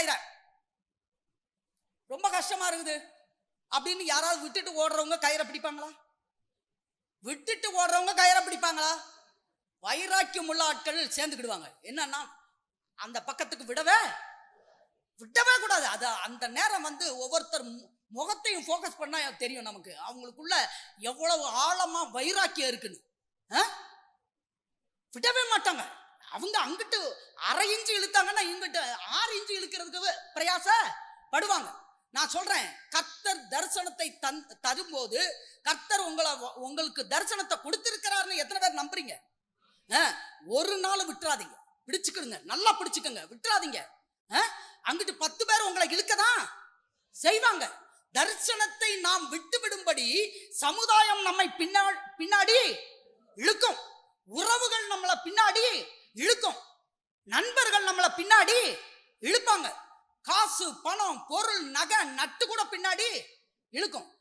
பிடிப்பாங்க ரொம்ப கஷ்டமா இருக்குது. அப்படின்னு யாராவது விட்டுட்டு ஓடுறவங்க கயிறை பிடிப்பாங்களா? விட்டுட்டு ஓடுறவங்க கயிறை பிடிப்பாங்களா? வைராக்கியம் உள்ள ஆட்கள் சேர்ந்துக்கிடுவாங்க. என்னன்னா அந்த பக்கத்துக்கு விடவே விடவே கூடாது. அது அந்த நேரம் வந்து ஒவ்வொருத்தர் முகத்தையும் ஃபோக்கஸ் பண்ணா தெரியும் நமக்கு. அவங்களுக்குள்ள எவ்வளவு ஆழமா வைராக்கியம் இருக்குன்னு. விடவே மாட்டாங்க. அவங்க அங்கிட்டு அரை இன்ச்சு இழுத்தாங்கன்னா இங்கிட்டு ஆறு இன்ச்சு இழுக்கிறதுக்கு பிரயாச படுவாங்க. நான் சொல்றேன் கர்த்தர் தரிசனத்தை தன் தரும்போது கர்த்தர் உங்களை உங்களுக்கு தரிசனத்தை கொடுத்திருக்கிறாருன்னு எத்தனை பேர் நம்புறீங்க? ஆ, ஒரு நாள் விட்டுறாதீங்க. பிடிச்சுக்கிடுங்க. நல்லா பிடிச்சுக்கோங்க. விட்டுறாதீங்க. ஆ, அங்கிட்டு பத்து பேர் உங்களை இழுக்கதான் செய்வாங்க. தரிசனத்தை நாம் விட்டு விடும்படி சமுதாயம் நம்மை பின்னா பின்னாடி இழுக்கும் உறவுகள் நம்மளை பின்னாடி இழுக்கும் நண்பர்கள் நம்மளை பின்னாடி இழுப்பாங்க. காசு பணம் பொருள் நகை நட்டு கூட பின்னாடி இழுக்கும்.